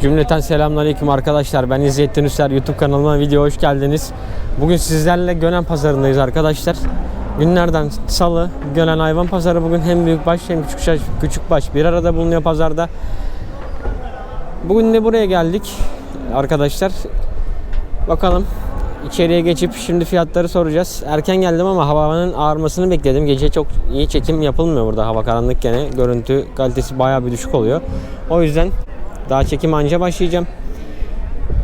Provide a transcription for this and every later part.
Cümleten selamünaleyküm arkadaşlar. Ben İzzettin Üser YouTube kanalıma video hoş geldiniz. Bugün sizlerle Gönen pazarındayız arkadaşlar. Günlerden salı Gönen hayvan pazarı bugün hem büyükbaş hem küçük küçükbaş bir arada bulunuyor pazarda. Bugün de buraya geldik arkadaşlar. Bakalım içeriye geçip şimdi fiyatları soracağız. Erken geldim ama havanın ağarmasını bekledim. Gece çok iyi çekim yapılmıyor burada. Hava karanlık gene. Görüntü kalitesi bayağı bir düşük oluyor. O yüzden daha çekim anca başlayacağım.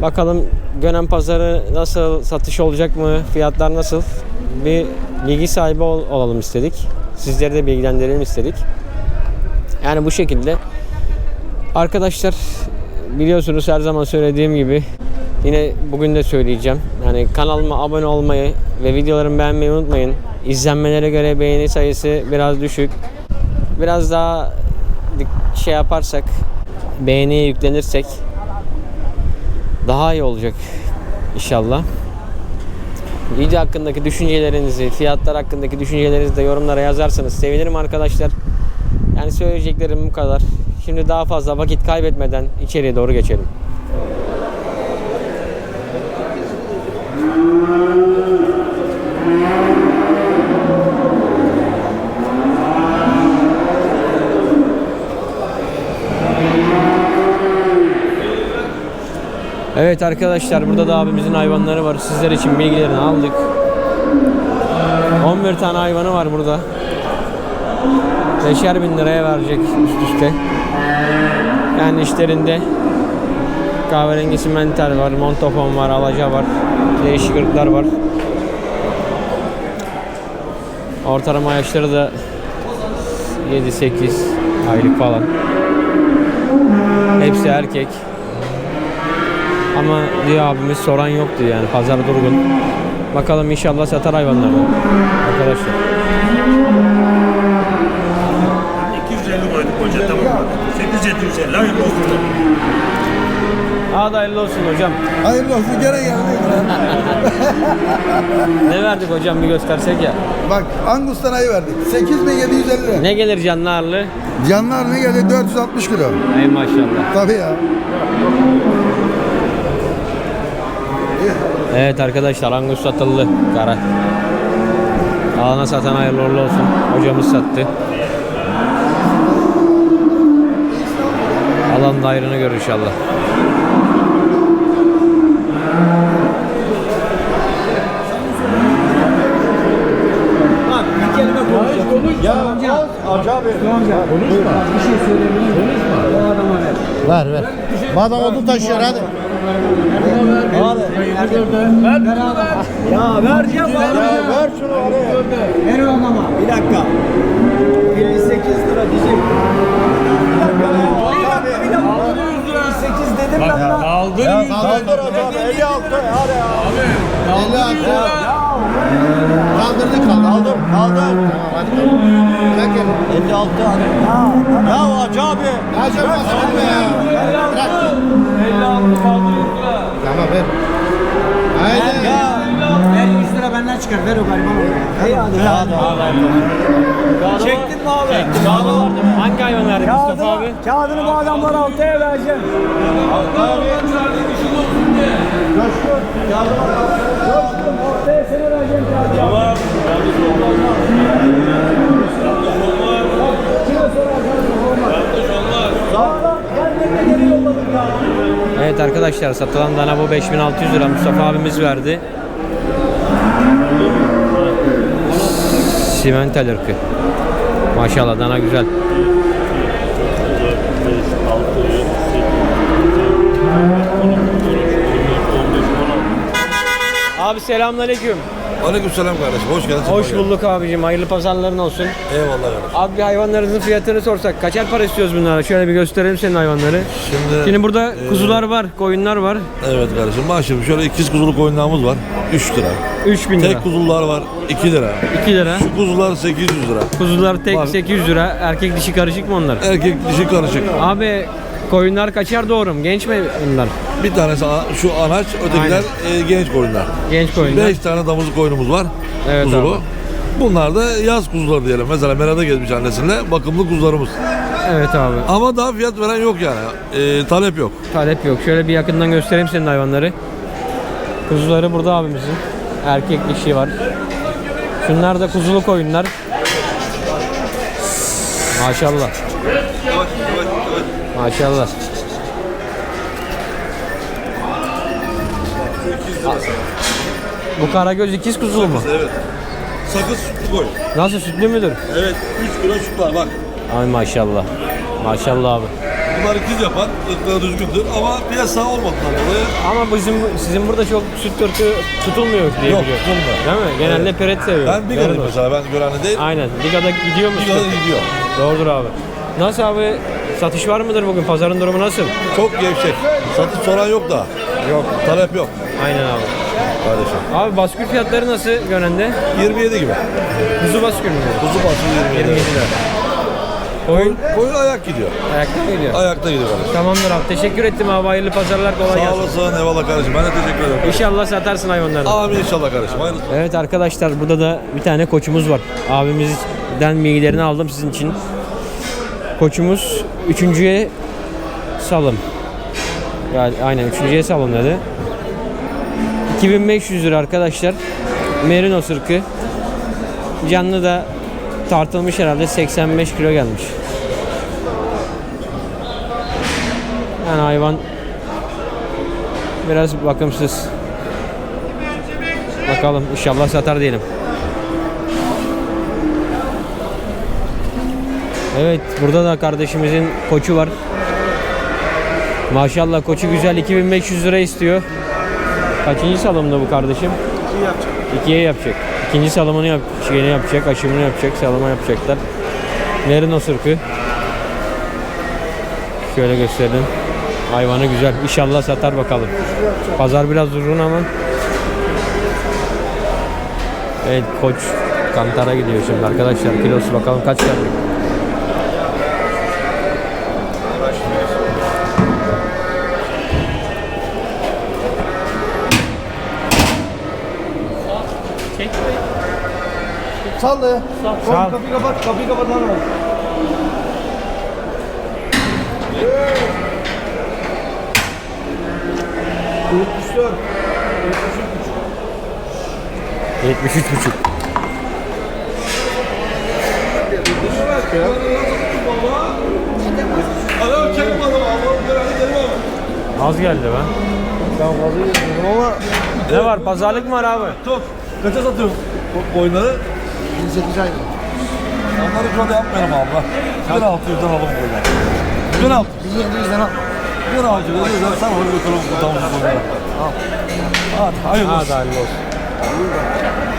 Bakalım Gönen pazarı nasıl satış olacak mı? Fiyatlar nasıl? Bir bilgi sahibi ol- olalım istedik. Sizleri de bilgilendirelim istedik. Yani bu şekilde. Arkadaşlar biliyorsunuz her zaman söylediğim gibi yine bugün de söyleyeceğim. Yani kanalıma abone olmayı ve videolarımı beğenmeyi unutmayın. İzlenmelere göre beğeni sayısı biraz düşük. Biraz daha şey yaparsak beğeniye yüklenirsek daha iyi olacak inşallah. Video hakkındaki düşüncelerinizi, fiyatlar hakkındaki düşüncelerinizi de yorumlara yazarsanız sevinirim arkadaşlar. Yani söyleyeceklerim bu kadar. Şimdi daha fazla vakit kaybetmeden içeriye doğru geçelim. Evet arkadaşlar burada da abimizin hayvanları var. Sizler için bilgilerini aldık. 11 tane hayvanı var burada. Beşer bin liraya verecek üst üste. Yani işlerinde kahverengi simenter var, montofon var, alaca var, değişik ırklar var. Ortalama yaşları da 7-8 aylık falan. Hepsi erkek. Ama diyor abimiz soran yoktu yani pazar durgun. Bakalım inşallah satar hayvanları. Arkadaşlar. 250 koyduk hoca tamam. 8750 hayırlı olsun. Hadi hayırlı olsun hocam. Hayırlı olsun gene geldik. Ne verdik hocam bir göstersek ya. Bak Angus tanayı verdik. 8750 lira. Ne gelir canlı ağırlığı? Canlar ne geldi? 460 kilo. Ey maşallah. Tabii ya. Evet arkadaşlar Angus satıldı. Kara. Alana satan hayırlı uğurlu olsun. Hocamız sattı. Alan da ayrını görür inşallah. Ver ver. Madem odun taşıyor hadi. Ya vereceğim bana. Ver şunu oraya. Veriyorum ama. Bir dakika. 58 lira diyecek. Bir dakika ya. Bir dakika bir dakika. 58 dedim ben lan. Aldın Ya kaldır hocam 56 hadi ya. Abi 56. Kaldırdık kaldı. Aldım. Aldım. Hadi. Bırak elini. 56 hadi. Ya Hacı abi. Hacı abi ya. Bırak. 56 kaldırdık Tamam ver. Çıkar. Ver o gariban. Hey hadi. Hadi abi. Çektin mi abi? Hangi hayvan verdik Mustafa abi? Kağıdını, bu adamlara altıya vereceğim. Coşkun ortaya seni vereceğim kağıdı. Tamam. Evet arkadaşlar satılan dana bu 5600 lira Mustafa abimiz verdi. Simental ırkı. Maşallah dana güzel. Abi selamünaleyküm. Aleykümselam kardeşim. Hoş geldin. Hoş bulduk abicim. Hayırlı pazarların olsun. Eyvallah kardeşim. Abi bir hayvanlarınızın fiyatını sorsak kaçer para istiyoruz bunlara? Şöyle bir gösterelim senin hayvanları. Şimdi, Şimdi burada kuzular var, koyunlar var. evet kardeşim. Bak şimdi şöyle ikiz kuzuluk oyuncağımız var. 3 lira. 3000 lira. Tek kuzular var 2 lira. 2 lira. Şu kuzular 800 lira. Kuzular tek Var. 800 lira. Erkek dişi karışık mı onlar? Erkek dişi karışık. Abi koyunlar kaçar doğru mu? Genç mi bunlar? Bir tanesi ana- şu anaç, ötekiler e, genç koyunlar. Genç koyunlar. 5 tane damızlık koyunumuz var. Evet kuzulu. abi. Bunlar da yaz kuzuları diyelim. Mesela Merada gezmiş annesiyle bakımlı kuzularımız. Evet abi. Ama daha fiyat veren yok yani. Ee, talep yok. Talep yok. Şöyle bir yakından göstereyim senin hayvanları. Kuzuları burada abimizin. Erkek dişi var. Şunlar da kuzuluk oyunlar. Maşallah. Maşallah. Bu karagöz ikiz kuzulu mu? Evet. Sakız sütlü koy. Nasıl sütlü müdür? Evet 3 kilo süt var bak. Ay maşallah. Maşallah abi. Bunlar ikiz yapar. ırkları düzgündür ama piyasa olmadılar dolayı. Ama bizim sizin burada çok süt ırkı tutulmuyor diye Yok, biliyorum. tutulmuyor. Değil mi? Genelde peret seviyor. Ben bir Verin olsun. mesela ben görenli değil. Aynen. Ligada gidiyor mu? Bir kadar gidiyor. Doğrudur abi. Nasıl abi? Satış var mıdır bugün? Pazarın durumu nasıl? Çok gevşek. Satış soran yok da. Yok. Talep yok. Aynen abi. Kardeşim. Abi baskül fiyatları nasıl Gönen'de? 27 gibi. Kuzu baskül mü? Kuzu başı 27. 27 lira. Koyun Koyun ayak gidiyor. ayakta mı gidiyor? Ayakta gidiyor kardeşim. Tamamdır abi. Teşekkür ettim abi. Hayırlı pazarlar kolay Sağ gelsin. olasın. Eyvallah kardeşim. Ben de teşekkür ederim. İnşallah satarsın hayvanlarını. Amin inşallah kardeşim. Hayırlısı. Evet arkadaşlar burada da bir tane koçumuz var. Abimizden bilgilerini aldım sizin için. Koçumuz üçüncüye salım. Yani aynen üçüncüye salım dedi. 2500 lira arkadaşlar. Merino sırkı. Canlı da tartılmış herhalde 85 kilo gelmiş. Yani hayvan biraz bakımsız. Bakalım inşallah satar diyelim. Evet burada da kardeşimizin koçu var. Maşallah koçu güzel 2500 lira istiyor. Kaçıncı salımda bu kardeşim? İkiye yapacak. İkiye yapacak. İkinci salımını yap, şeyini yapacak, aşımını yapacak, salımı yapacaklar. Merino sırkı. Şöyle gösterelim. Hayvanı güzel. İnşallah satar bakalım. Pazar biraz durgun ama Evet koç kantara gidiyor şimdi arkadaşlar. Kilosu bakalım kaç gelecek. Sal da ya. Sal. Sal. Kapıyı kapat. Kapıyı kapat lan. Yetmiş dört. 73 buçuk. Az geldi be. Ben fazla ama... Ne var pazarlık mı var abi? Top. Kaça satıyorum boyunları? 8 ay. Onları şöyle yapmayalım abla. Ben altı yüzden alın böyle. Ben altı. Biz yedi yüzden al. Ben altı yüzden sen onu götürün bu damızı bunlara. Al. Hadi hayırlı olsun. Hadi hayırlı olsun.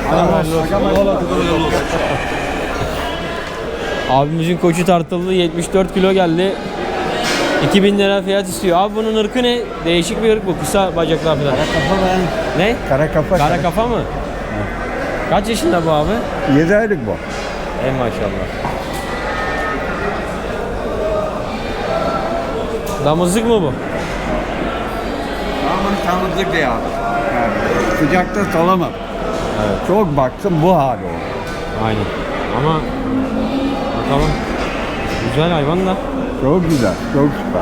Hayırlı olsun. Hayırlı olsun. Abimizin koçu tartıldı 74 kilo geldi. 2000 lira fiyat istiyor. Abi bunun ırkı ne? Değişik bir ırk bu. Kısa bacaklar falan. Kara kafa ben. Ne? Kara kafa. Kara, kara kafa mı? Kaç yaşında bu abi? 7 aylık bu. Ey maşallah. Damızlık mı bu? Ama tanıdık ya. Yani sıcakta salamam. Çok baktım bu hali oldu. Aynen. Ama bakalım. Güzel hayvan da. Çok güzel, çok süper.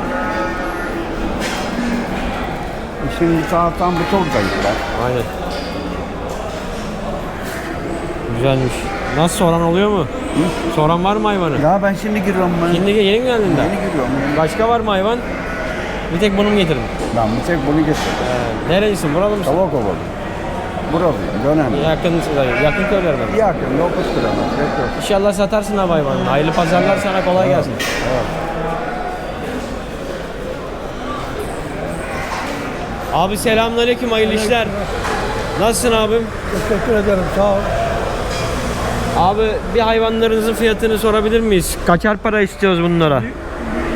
Şimdi saatten bu çok zayıflar. Aynen. Güzelmiş. Nasıl soran oluyor mu? Soran var mı hayvanı? Ya ben şimdi giriyorum ben. Şimdi yeni mi geldin de? Yeni giriyorum. Başka var mı hayvan? Bir tek bunu mu getirdin? Ben bir tek bunu getirdim. Ee, nerelisin? Buralı mısın? Tavuk ovalı. Buralıyım, dönem. Yakın, yakın köylerden. Yakın, 9 kilometre. İnşallah satarsın abi hayvanını. Hayırlı pazarlar sana kolay gelsin. Abi selamünaleyküm hayırlı işler. Nasılsın abim? Teşekkür ederim, sağ ol. Abi bir hayvanlarınızın fiyatını sorabilir miyiz? Kaçar para istiyoruz bunlara?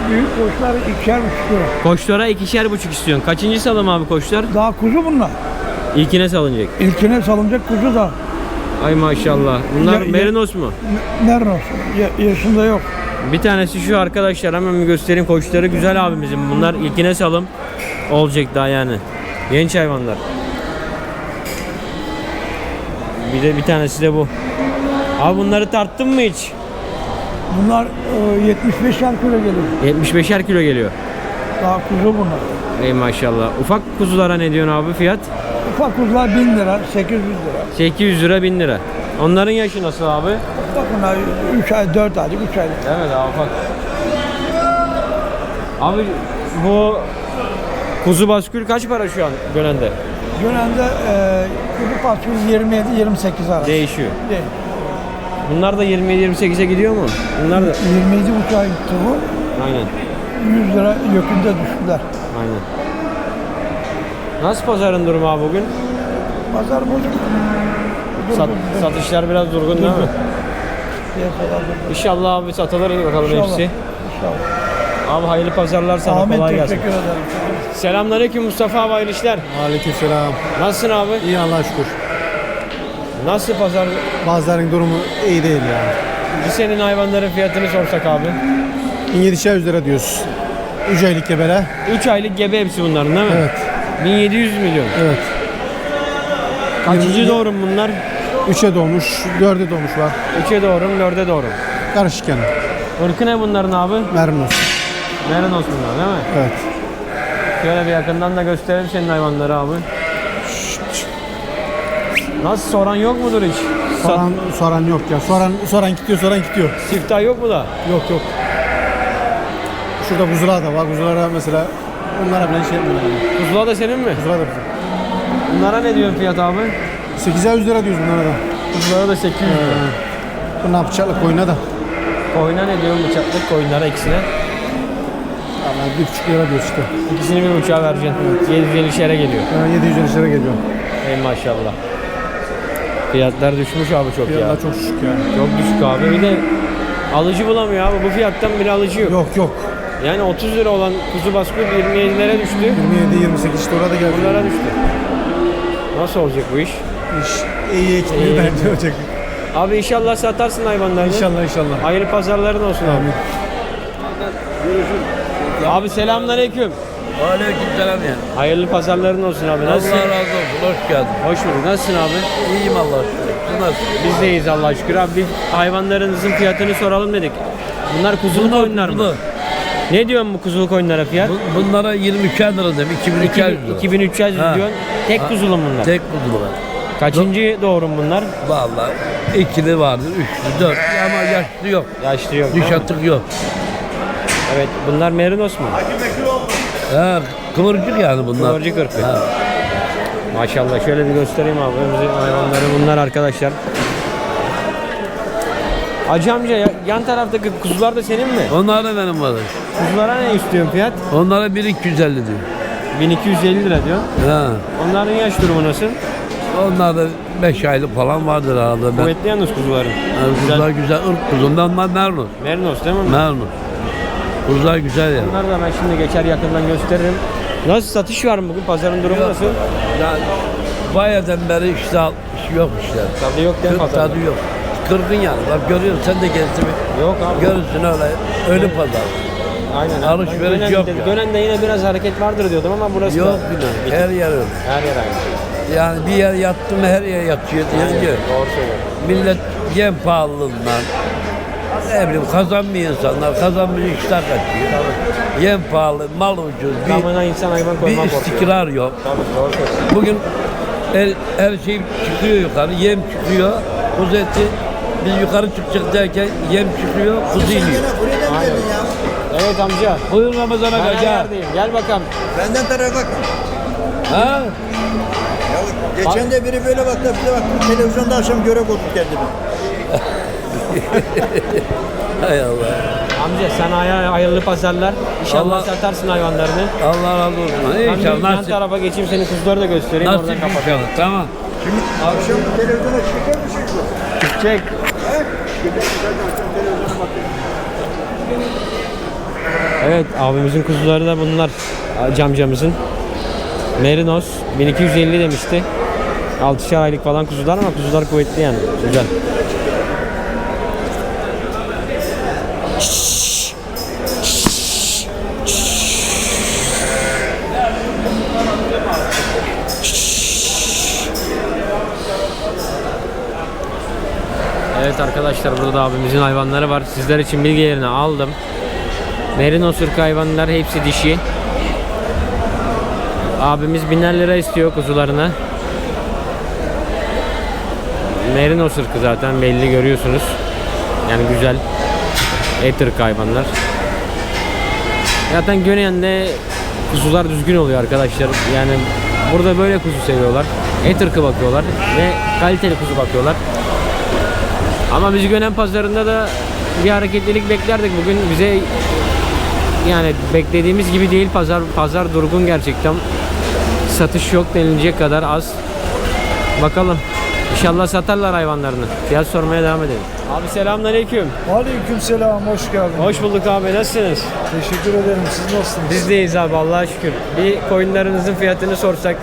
Büyük koçlar ikişer buçuk lira. Koçlara ikişer buçuk istiyorsun. Kaçıncı salım abi koçlar? Daha kuzu bunlar. İlkine salınacak. İlkine salınacak kuzu da. Ay maşallah. Bunlar Ya- merinos mu? Olsun? Ya- yaşında yok. Bir tanesi şu arkadaşlar hemen bir göstereyim. Koçları güzel abimizin. Bunlar ilkine salım olacak daha yani. Genç hayvanlar. Bir de bir tanesi de bu. Abi bunları tarttın mı hiç? Bunlar e, 75 kilo geliyor. 75'er kilo geliyor. Daha kuzu bunlar. Ey maşallah. Ufak kuzulara ne diyorsun abi fiyat? Ufak kuzular 1000 lira, 800 lira. 800 lira 1000 lira. Onların yaşı nasıl abi? Bak bunlar 3 ay, 4 aylık, 3 aylık. Evet abi ufak. Abi bu kuzu baskül kaç para şu an Gönen'de? Gönen'de e, kuzu parçası 27-28 arası. Değişiyor. Değil. Bunlar da 27-28'e gidiyor mu? Bunlar da 27 buçuğa gitti bu. aynen. 100 lira yökünde düştüler. Aynen. Nasıl pazarın durumu abi bugün? Pazar bozuk. Sat, satışlar biraz durgun değil mi? Piyasalar. İnşallah abi satılır bakalım İnşallah. hepsi. İnşallah. Abi hayırlı pazarlar sana Ahmet kolay gelsin. teşekkür ederim. Selamünaleyküm Mustafa abi hayırlı işler. Aleykümselam. Nasılsın abi? İyi Allah'a şükür. Nasıl pazar? Bazıların durumu iyi değil ya. Bir senin hayvanların fiyatını sorsak abi. 1700 lira diyoruz. 3 aylık gebele. 3 aylık gebe hepsi bunların değil mi? Evet. 1700 milyon. Evet. Kaçıncı Yirmi- doğrum bunlar? 3'e doğmuş, 4'e doğmuş var. 3'e doğrum, 4'e doğrum. Karışık yani. Irkı ne bunların abi? Mernos. Merinos bunlar değil mi? Evet. Şöyle bir yakından da gösterelim senin hayvanları abi. Nasıl soran yok mudur hiç? Soran, soran yok ya. Soran, soran gidiyor, soran gidiyor. siftah yok mu da? Yok yok. Şurada kuzular da var. Kuzulara mesela onlara bile şey yapmıyor. Yani. Kuzular da senin mi? Kuzular da bizim. Bunlara ne diyorsun fiyat abi? 800 lira diyoruz bunlara da. Kuzulara da 800 lira. Bunlar bıçaklı koyuna da. Koyuna ne diyorsun bıçaklık koyunlara ikisine? Ama 1,5 lira diyoruz işte. İkisini bir uçağa vereceksin. 750 şere geliyor. Yani 700 lira geliyor. Ey maşallah. Fiyatlar düşmüş abi çok ya. Fiyatlar çok düşük yani. Çok düşük abi. Bir de alıcı bulamıyor abi. Bu fiyattan bile alıcı yok. Yok yok. Yani 30 lira olan kuzu baskı 27'lere düştü. 27, 28 işte orada geldi. Bunlara düştü. Nasıl olacak bu iş? İş iyi ekmeği bence olacak. Abi inşallah satarsın hayvanlarını. İnşallah inşallah. Hayırlı pazarların olsun abi. Abi selamünaleyküm. Aleykümselam ya. Hayırlı pazarların olsun abi. Nasılsın? Allah razı olsun. Hoş geldin. Hoş bulduk. Nasılsın abi? İyiyim Allah şükür. Siz nasılsınız? Biz deyiz Allah'a şükür abi. Biz hayvanlarınızın fiyatını soralım dedik. Bunlar kuzulu koyunlar mı? Kuzulu. Ne diyorsun bu kuzulu koyunlara fiyat? Bu- Bunlara 23 lira dedim. 2200 lira. 2300 Ha. diyorsun. Tek Ha. kuzulu mu bunlar. Tek kuzulu var. Kaçıncı doğrum bunlar? Vallahi ikili vardır, üçlü, dört. Ama yaşlı yok. Yaşlı yok. Diş değil mi? atık yok. Evet bunlar merinos mu? Ha, kıvırcık yani bunlar. Kıvırcık ırkı. Ha. Maşallah şöyle bir göstereyim abi. Hayvanları bunlar arkadaşlar. Hacı amca ya- yan taraftaki kuzular da senin mi? Onlar da benim var. Kuzulara ne istiyorsun fiyat? Onlara 1250 diyor. 1250 lira diyor. Ha. Onların yaş durumu nasıl? Onlar da 5 aylık falan vardır herhalde. Ben, Kuvvetli yalnız kuzuların. yani kuzular güzel. ırk kuzundan onlar mernos. Merinos değil mi? Mernos. Kuzular güzel yani. Bunları da ben şimdi geçer yakından gösteririm. Nasıl satış var mı bugün? Pazarın durumu nasıl? Ya bayağıdan beri işte yok işte. Tadı yok değil mi Kırk pazarda? tadı yok. Kırgın yani. Bak görüyorsun sen de gezdi mi? Yok abi. Görürsün öyle. Ölü pazar. Aynen. Alışveriş Ben Gönen'de- yok ya. Gönen'de yine biraz hareket vardır diyordum ama burası Yok da günah. Her yer öyle. her yer aynı. Yani bir yer yattı mı her yer yatıyor diyince Doğru söylüyorsun. millet yem pahalılığından ne bileyim kazanmıyor insanlar. Kazanmıyor iştah kaçıyor. Yem pahalı, mal ucuz. Bir, Damına insan hayvan bir koymak korkuyor. istikrar yok. Tabii doğru söylüyorsun. Bugün her, her şey çıkıyor yukarı. Yem çıkıyor. Kuzu eti biz yukarı çıkacak derken yem çıkıyor. Kuzu iniyor. Evet amca. Buyur Ramazan Ben Aga her gel. bakalım. Benden tarafa bak. Ha? Ya geçen de biri böyle baktı bize baktı. Televizyonda akşam görev bulduk kendimi. Hay Allah. Amca sen aya hayırlı pazarlar. İnşallah Allah- satarsın hayvanlarını. Allah razı olsun. Ben bir İnşallah yan nasip. tarafa geçeyim senin kuzuları da göstereyim. Nasip Oradan kapat. inşallah. Tamam. Akşam televizyona çıkar mısın? Çek. Evet abimizin kuzuları da bunlar. Camcamızın. Merinos 1250 demişti. 6'şer aylık falan kuzular ama kuzular kuvvetli yani. Güzel. Evet arkadaşlar. burada abimizin hayvanları var. Sizler için bilgilerini aldım. Merino sırkı hayvanlar hepsi dişi. Abimiz biner lira istiyor kuzularına. Merino sırkı zaten belli görüyorsunuz. Yani güzel et ırkı hayvanlar. Zaten Gönen'de kuzular düzgün oluyor arkadaşlar. Yani burada böyle kuzu seviyorlar. Et ırkı bakıyorlar ve kaliteli kuzu bakıyorlar. Ama biz Gönen pazarında da bir hareketlilik beklerdik. Bugün bize yani beklediğimiz gibi değil pazar pazar durgun gerçekten. Satış yok denilecek kadar az. Bakalım. İnşallah satarlar hayvanlarını. Fiyat sormaya devam edelim. Abi selamünaleyküm. Aleyküm selam, hoş geldin. Hoş bulduk abi. Nasılsınız? Teşekkür ederim. Siz nasılsınız? Biz deyiz abi Allah'a şükür. Bir koyunlarınızın fiyatını sorsak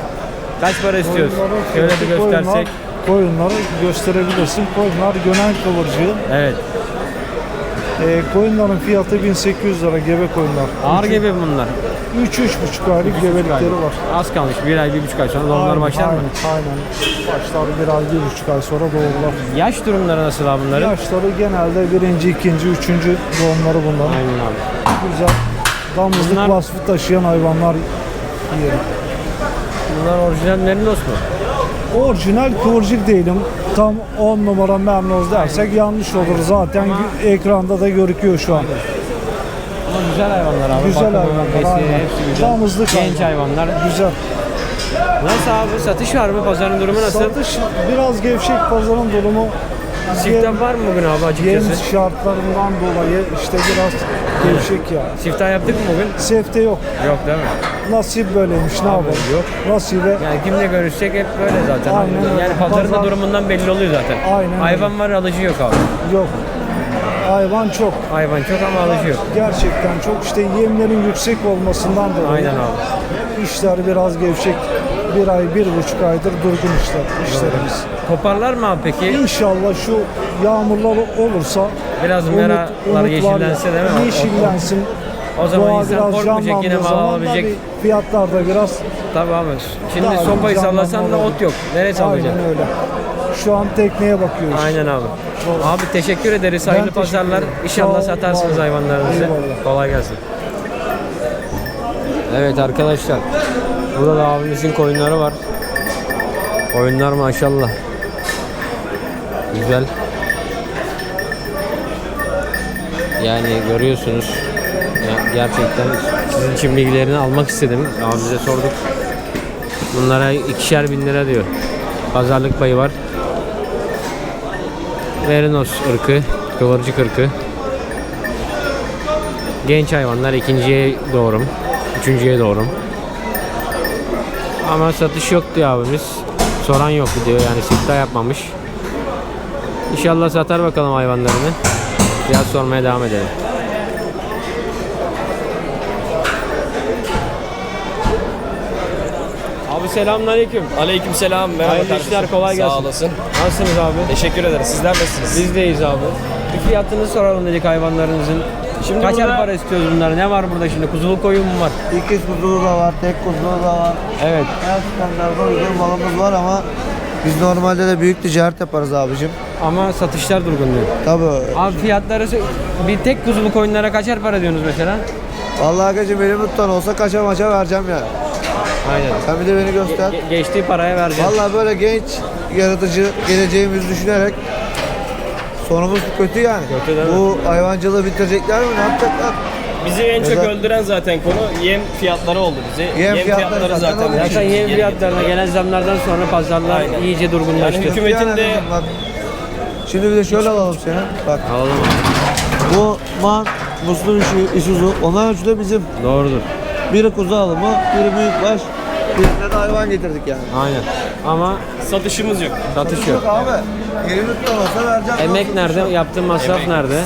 kaç para istiyoruz? Şöyle bir göstersek. Koyunlar, koyunları gösterebilirsin. Koyunlar gönen kıvırcığı. Evet. Ee, koyunların fiyatı 1800 lira gebe koyunlar. Ağır gibi bunlar. 3-3,5 aylık gebelikleri var. Az kalmış. Bir ay, bir buçuk ay sonra doğumlar Aynen, başlar mı? Aynen, aynen. Başlar bir ay, bir buçuk ay sonra doğurlar. Yaş durumları nasıl abi bunların? Yaşları genelde birinci, ikinci, üçüncü doğumları bunların. Aynen abi. Güzel. Damızlık Bunlar- vasfı taşıyan hayvanlar yiyelim. Bunlar orijinal merinos mu? Orijinal kıvırcık değilim. Tam 10 numara memnoz dersek yanlış olur. Zaten ekranda da görüküyor şu an. Ama güzel hayvanlar abi. Güzel Bakımı, hayvanlar, besi, aynen. hepsi güzel. Damızlık Genç hayvanlar. Güzel. Nasıl abi? Satış var mı? Pazarın durumu nasıl? Satış biraz gevşek pazarın durumu. Siftah var mı bugün abi açıkçası? şartlarından dolayı işte biraz gevşek ya. Siftah yaptık mı bugün? Sefte yok. Yok değil mi? Nasip böyleymiş ne yapalım. yok. Nasibe Yani kimle görüşsek hep böyle zaten. Aynen öyle. Yani pazarın da Pazar- durumundan belli oluyor zaten. Aynen Hayvan var alıcı yok abi. yok. Hayvan çok. Hayvan çok ama alıcı yok. Gerçekten çok işte yemlerin yüksek olmasından dolayı. Aynen abi. İşler biraz gevşek. Bir ay, bir buçuk aydır durgun işler, işlerimiz. Toparlar mı abi peki? İnşallah şu yağmurlar olursa Biraz umut- meralar yeşillense değil mi? Yeşillensin. O zaman Doğa insan korkmayacak yine mal alabilecek. Fiyatlar da biraz Tabii abi. Şimdi Daha sopayı sallasan da ot yok. Nereye sallayacaksın? aynen öyle. Şu an tekneye bakıyoruz. Aynen abi. Abi teşekkür ederiz. Ben Hayırlı teşekkür pazarlar. ederim. İnşallah satarsınız hayvanlarınızı. Kolay gelsin. Evet arkadaşlar. Burada da abimizin koyunları var. Koyunlar maşallah. Güzel. Yani görüyorsunuz. Gerçekten sizin için bilgilerini almak istedim. Abimize sorduk. Bunlara ikişer bin lira diyor. Pazarlık payı var. Merinos ırkı, kıvırcık ırkı. Genç hayvanlar ikinciye doğrum, üçüncüye doğrum. Ama satış yok diyor abimiz. Soran yok diyor yani siftah yapmamış. İnşallah satar bakalım hayvanlarını. Biraz sormaya devam edelim. Abi selamünaleyküm. Aleykümselam. Merhaba Hayırlı kardeşim. işler, kolay gelsin. Sağ olasın. Nasılsınız abi? Teşekkür ederiz. Sizler nasılsınız? Biz deyiz abi. Bir fiyatını soralım dedik hayvanlarınızın. Şimdi Kaçar burada- para istiyoruz bunları? Ne var burada şimdi? Kuzulu koyun mu var? İkiz kuzulu da var, tek kuzulu da var. Evet. Her standarda uygun malımız var ama biz normalde de büyük ticaret yaparız abicim. Ama satışlar durgun diyor. Tabii. Abi fiyatları sö- bir tek kuzulu koyunlara kaçar para diyorsunuz mesela? Vallahi gacım benim tutan olsa kaça maça vereceğim yani. Aynen. Sen bir de beni göster. Ge- geçtiği paraya vereceğim. Vallahi böyle genç, yaratıcı, geleceğimizi düşünerek sonumuz kötü yani. Kötü değil mi? Bu hayvancılığı bitirecekler mi? Ne yapacaklar? Bizi en çok Özel- öldüren zaten konu yem fiyatları oldu bizi. Yem fiyatları zaten zaten. öyle. Zaten yeni fiyatlarına gelen zamlardan sonra pazarlar Aynen. iyice durgunlaştı. Yani hükümetin Yani de bak. Şimdi bir de şöyle alalım seni. Bak Alalım abi. bu man, muslu işi, isuzu. Onlar ölçüde bizim. Doğrudur. Biri kuzu alımı, biri büyükbaş. Birine de hayvan getirdik yani. Aynen. Ama satışımız yok. satış yok. abi. Elini tutamasa vereceğim. Emek nerede? Yaptığın masraf Emek. nerede?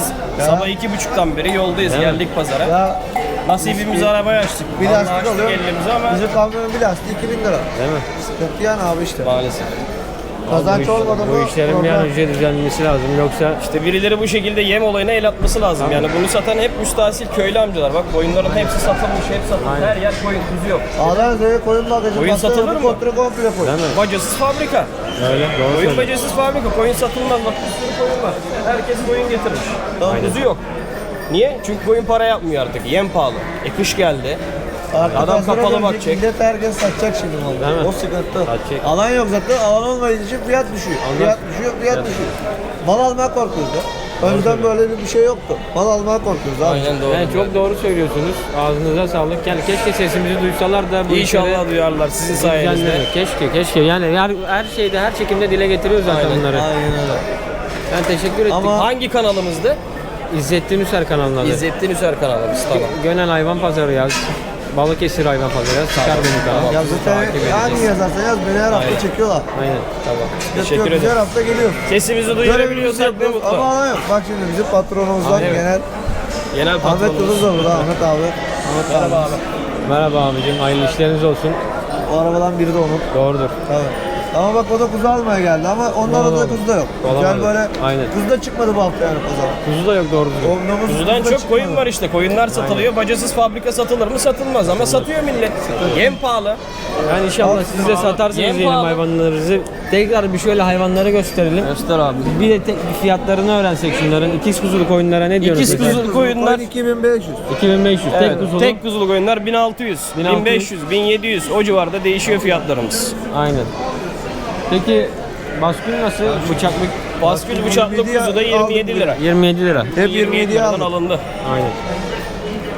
Sabah iki buçuktan beri yoldayız. Geldik pazara. Ya Nasibimizi arabaya açtık. bir Vallahi lastik açtık alıyor. elimizi ama Bizim kamyonun bir lastiği 2000 lira. Değil mi? Sıkıntı yani abi işte. maalesef. Kazanç olmadı mı? Bu işlerin bir an problem. önce düzenlenmesi lazım. Yoksa İşte birileri bu şekilde yem olayına el atması lazım. Yani bunu satan hep müstahsil köylü amcalar. Bak koyunların hepsi satılmış, hep satılmış. Her yer koyun, kuzu yok. Ağlar Zöğe koyun bagajı. Koyun baksana, satılır mı? Kontra komple koy. değil mi? Bacasız fabrika. Öyle doğru Koyun söylüyorsun. bacasız fabrika. Koyun satılmaz. Bak bir sürü koyun var. Herkes koyun getirmiş. Kuzu yok. Niye? Çünkü koyun para yapmıyor artık. Yem pahalı. E kış geldi. Artık Adam kapalı dönecek, bakacak. Millet herkes satacak şimdi Değil mi? vallahi. O sıkıntı. Satacak. Alan yok zaten. Alan olmayınca için fiyat düşüyor. Fiyat düşüyor, fiyat düşüyor. Mal almaya korkuyoruz ya. Önceden böyle bir şey yoktu. Mal almaya korkuyoruz abi. Aynen doğru. Yani çok doğru söylüyorsunuz. Ağzınıza sağlık. Yani keşke sesimizi duysalar da bu İnşallah işleri duyarlar sizin sayenizde. düzenlenir. Keşke, keşke. Yani her, her şeyde, her çekimde dile getiriyoruz zaten Aynen, bunları. Aynen öyle. Ben teşekkür ettik. Ama- Hangi kanalımızdı? İzzettin Üser kanalına. İzzettin Üser kanalımız. Tamam. Gönel Hayvan Pazarı yaz. Balıkesir Hayvan Pazarı yaz. Çıkar benim kanal. Ya zaten takip hangi edeceğiz. yaz beni her hafta Aynen. çekiyorlar. Aynen. Tamam. Teşekkür yok, Her ederim. hafta geliyor. Sesimizi Görevimizi duyurabiliyorsak ne yapıyoruz mutlu. ama alan yok. Bak şimdi bizim patronumuzdan Aynen. genel Genel Ahmet patronumuz. Uzun da burada Ahmet abi. Merhaba abi. Merhaba abicim. Hayırlı işleriniz olsun. O arabadan biri de onun. Doğrudur. Tabii. Ama bak o da kuzu almaya geldi ama ondan da kuzu da yok. Olamadı. Güzel böyle Aynen. kuzu da çıkmadı bu hafta yani pazara. Kuzu da yok doğru düzgün. O domuz Kuzudan kuzu da çok çıkmadı. koyun var işte. Koyunlar satılıyor. Bacasız fabrika satılır mı? Satılmaz ama satıyor millet. Yem pahalı. Yani inşallah siz de satarsınız Yem diyelim pahalı. hayvanlarınızı. Tekrar bir şöyle hayvanları gösterelim. Göster abi. Bir de tek bir fiyatlarını öğrensek şunların. İkiz kuzulu koyunlara ne diyorsunuz? İkiz kuzulu koyunlar. Koyun 2500. 2500 Evet, tek kuzulu. tek kuzulu koyunlar 1600, 1600. 1500, 1700 o civarda değişiyor fiyatlarımız. Aynen. Peki baskül nasıl? Bıçaklık Baskül bıçaklı 27 kuzu da 27 lira. 27 lira. Hep 27 27 liradan alındı. Aynen.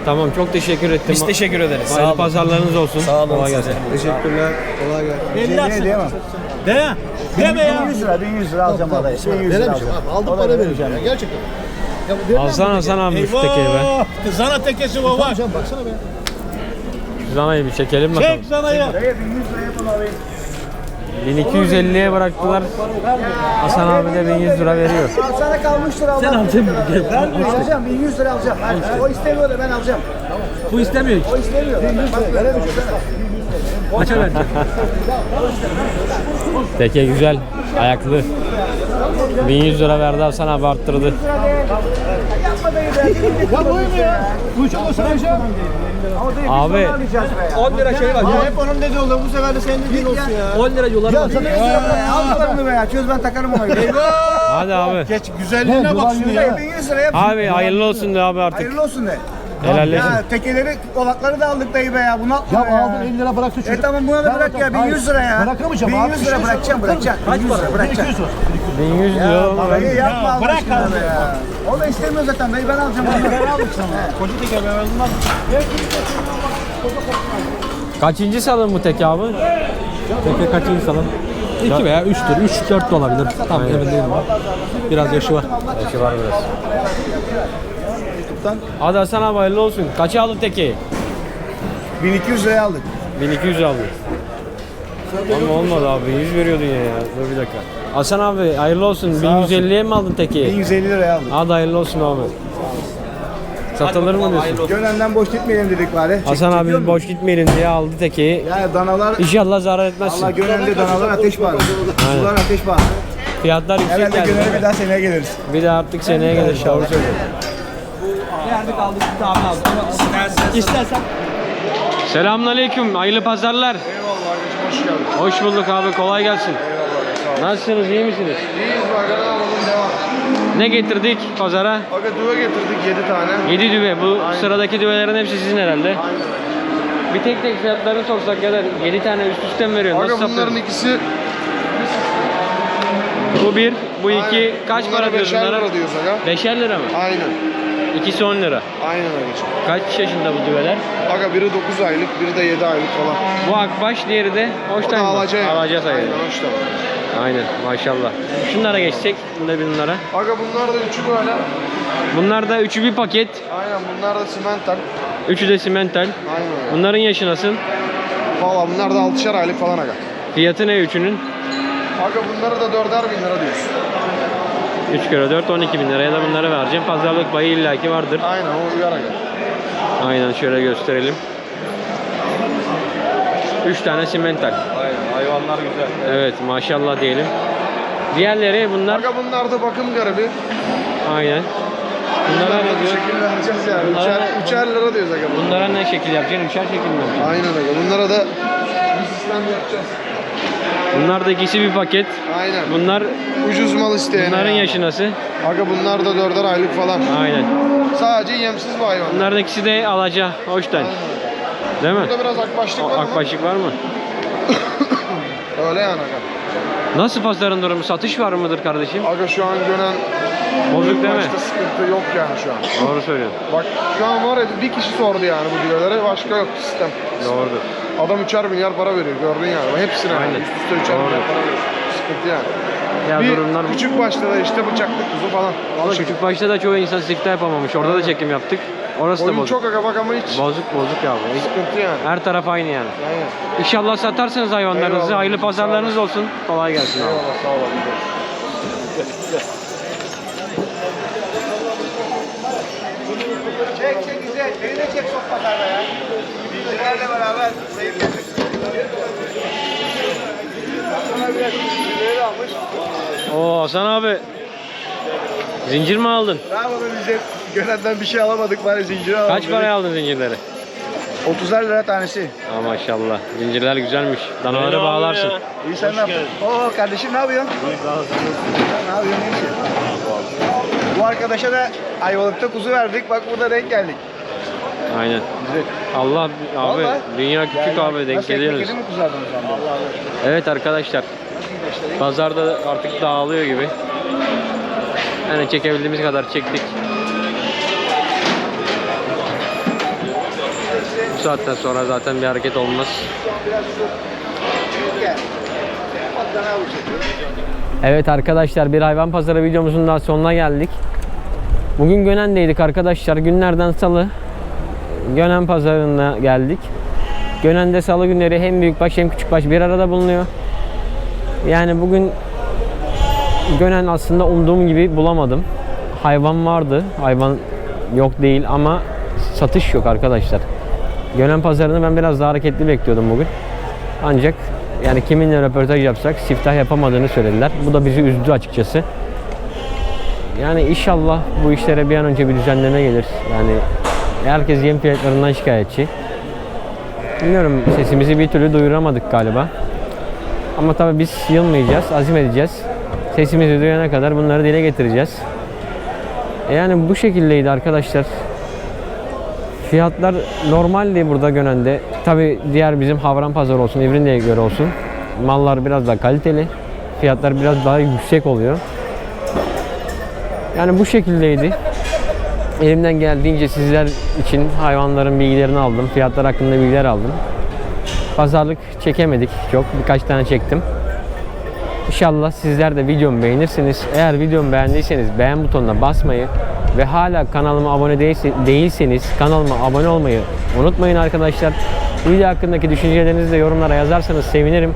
Tamam çok teşekkür ettim. Biz teşekkür ederiz. Sağ Hayırlı olun. pazarlarınız olsun. Sağ olun Kolay gelsin. Teşekkürler. Kolay gelsin. De. Deme ya. 1100 lira, 1100 lira alacağım adayı. 1100 lira alacağım. Aldım para vereceğim. Gerçekten. Ya bu Alsan Hasan abi şu tekeyi be. Sana tekesi baba. Hocam baksana be. Zanayı bir çekelim bakalım. Çek sana ya. 1250'ye bıraktılar. Hasan abi de 1100 lira veriyor. Sana kalmıştır Allah. Sen alacaksın. Ben alacağım. 1100 lira alacağım. Ben, o istemiyor da ben alacağım. Bu istemiyor hiç. O istemiyor. Bak veremiyorum sana. Kaça verecek? Teke güzel, ayaklı. 1100 lira verdi Hasan abi arttırdı. Ya bu mu ya? Bu çok olsa bir şey. Abi 10 lira şey var. Ya hep onun dediği olur. Bu sefer de senin dediğin olsun ya. 10 lira yollar Ya sana Al paranı be ya. Çöz ben takarım ona. Hadi abi. Geç güzelliğine bak şunu ya. 1100 lira yap. Abi hayırlı olsun de abi artık. Hayırlı olsun de. Helalleşin. Ya tekeleri, kolakları da aldık dayı be ya. Bunu atma Ya be aldın 50 lira bıraktı E çocuk. tamam buna da bırak ya 1100 lira ya. Bırakamayacağım abi. 1100 lira bırakacağım bırakacağım. Kaç para? Bırakacağım. 1100 lira Ya olma parayı ben. yapma Allah aşkına be ya. O da istemiyor zaten dayı ben alacağım. Ben aldım sana. Koca teker ben aldım. Kaçıncı salın bu teke abi? Teke kaçıncı salın? 2 veya 3'tür. 3 4 de olabilir. Tam emin değilim. Biraz yaşı var. Yaşı var biraz. Hadi Hasan abi hayırlı olsun. Kaça aldın tekeyi? 1200 liraya aldık. 1200 aldı. Ama olmadı abi 100 veriyordun ya ya. Dur bir dakika. Hasan abi hayırlı olsun. 1150'ye mi aldın tekeyi? 1150 liraya aldık. Hadi hayırlı olsun abi. Satılır mı diyorsun? Gönlenden boş gitmeyelim dedik bari. Hasan abi boş gitmeyelim diye aldı tekeyi. Ya danalar İnşallah zarar etmezsin. Allah gönlünde danalar ateş var. Sular ateş var. Fiyatlar yüksek Herhalde geldi. gönüllü bir daha seneye geliriz. Bir de artık seneye gelir. Doğru söylüyorsun. Selamünaleyküm. Hayırlı pazarlar. Eyvallah hoş geldin. Hoş bulduk abi. Kolay gelsin. Nasılsınız? iyi misiniz? İyiyiz bagara alalım devam. Ne getirdik pazara? Aga duva getirdik 7 tane. 7 düve. Bu sıradaki düvelerin hepsi sizin herhalde. Bir tek tek fiyatlarını sorsak ya da 7 tane üst üste mi veriyorsun? Aga Nasıl bunların ikisi Bu bir, bu iki. Aynen. Kaç Bunlara para diyorsun beşer lira diyoruz aga. 5'er lira mı? Aynen. İkisi 10 lira. Aynen agacığım. Kaç yaşında bu düveler? Aga biri 9 aylık, biri de 7 aylık falan. Bu akbaş, diğeri de hoştan mı? alaca. Alaca sayılır. Aynen hoşta. Aynen maşallah. Şunlara geçsek, bunda bunlara. Aga bunlar da üçü böyle. Bunlar da üçü bir paket. Aynen bunlar da simental. Üçü de simental. Aynen öyle. Bunların yaşı nasıl? Valla bunlar da 6'şer aylık falan aga. Fiyatı ne üçünün? Aga bunları da 4'er bin lira diyorsun. 3 kere 4, 12 bin liraya da bunları vereceğim. Pazarlık payı illaki vardır. Aynen o uyar aga. Aynen şöyle gösterelim. 3 tane simental. Aynen hayvanlar güzel. Evet maşallah diyelim. Diğerleri bunlar Aga bunlar da bakım garibi. aynen. Bunlara ne diyor? şekil vereceğiz yani. Bunlara- Üçer, üçer lira diyoruz aga. bunlara. Bunlara ne şekil yapacaksın? Üçer şekil mi yapacaksın? Aynen aga. Bunlara da bir sistem yapacağız. Bunlar da ikisi bir paket. Aynen. Bunlar Ucuz mal isteyen. bunların yaşı nasıl? Aga bunlar da dörder aylık falan. Aynen. Sadece yemsiz bu hayvan. Bunların ikisi de alaca. Hoştan. Değil mi? Burada biraz akbaşlık O var akbaşlık var mı? öyle yani aga. Nasıl pazarın durumu? Satış var mıdır kardeşim? Aga şu an gören Bozuk değil mi? sıkıntı yok yani şu an. Doğru söylüyorsun. Bak şu an var ya bir kişi sordu yani bu diyorları başka yok sistem. Doğrudur. Adam üçer milyar para veriyor gördün yani. Hepsine yani. Aynen. Üst üste üçer Doğru. milyar para veriyor. Sıkıntı yani. Ya bir durumlar küçük başta da işte bıçaklık kuzu falan. Ama küçük başta da çoğu insan sifte yapamamış. Orada da çekim yaptık. Orası da Oyun bozuk. çok aga bak ama hiç Bozuk bozuk ya bu. sıkıntı yani. Her taraf aynı yani. Aynen. İnşallah satarsınız hayvanlarınızı. Eyvallah. Hayırlı pazarlarınız olsun. Kolay gelsin. Eyvallah sağ olun. Çek çek güzel. Beni de çek sok pazarda ya. Bilgilerle beraber. Sayın Oo Hasan abi. Zincir mi aldın? Ne yapalım biz Gönen'den bir şey alamadık bari zincir alalım. Kaç paraya aldın zincirleri? 30 lira tanesi. Aa maşallah. Zincirler güzelmiş. Danaları bağlarsın. İyi sen ne yapıyorsun? Oo kardeşim ne yapıyorsun? Ne yapıyorsun? Ne? Bu arkadaşa da Ayvalık'ta kuzu verdik. Bak burada denk geldik. Aynen. Allah abi Vallahi. dünya küçük abi denk geliyoruz. Evet arkadaşlar. Pazarda artık dağılıyor gibi. Yani çekebildiğimiz kadar çektik. Bu saatten sonra zaten bir hareket olmaz. Evet arkadaşlar bir hayvan pazarı videomuzun daha sonuna geldik. Bugün Gönen'deydik arkadaşlar. Günlerden salı. Gönen pazarına geldik. Gönen'de salı günleri hem büyükbaş hem küçükbaş bir arada bulunuyor. Yani bugün Gönen aslında umduğum gibi bulamadım. Hayvan vardı. Hayvan yok değil ama satış yok arkadaşlar. Gönen pazarını ben biraz daha hareketli bekliyordum bugün. Ancak yani kiminle röportaj yapsak siftah yapamadığını söylediler. Bu da bizi üzdü açıkçası. Yani inşallah bu işlere bir an önce bir düzenleme gelir. Yani herkes yem fiyatlarından şikayetçi. Bilmiyorum sesimizi bir türlü duyuramadık galiba. Ama tabii biz yılmayacağız, azim edeceğiz. Sesimizi duyana kadar bunları dile getireceğiz. E Yani bu şekildeydi arkadaşlar. Fiyatlar normaldi burada Gönen'de. Tabii diğer bizim Havran Pazarı olsun, İvrinde'ye göre olsun. Mallar biraz daha kaliteli. Fiyatlar biraz daha yüksek oluyor. Yani bu şekildeydi. Elimden geldiğince sizler için hayvanların bilgilerini aldım. Fiyatlar hakkında bilgiler aldım. Pazarlık çekemedik çok. Birkaç tane çektim. İnşallah sizler de videomu beğenirsiniz. Eğer videomu beğendiyseniz beğen butonuna basmayı ve hala kanalıma abone değilse- değilseniz kanalıma abone olmayı unutmayın arkadaşlar. Video hakkındaki düşüncelerinizi de yorumlara yazarsanız sevinirim.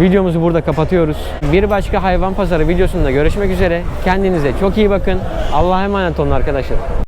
Videomuzu burada kapatıyoruz. Bir başka hayvan pazarı videosunda görüşmek üzere. Kendinize çok iyi bakın. Allah'a emanet olun arkadaşlar.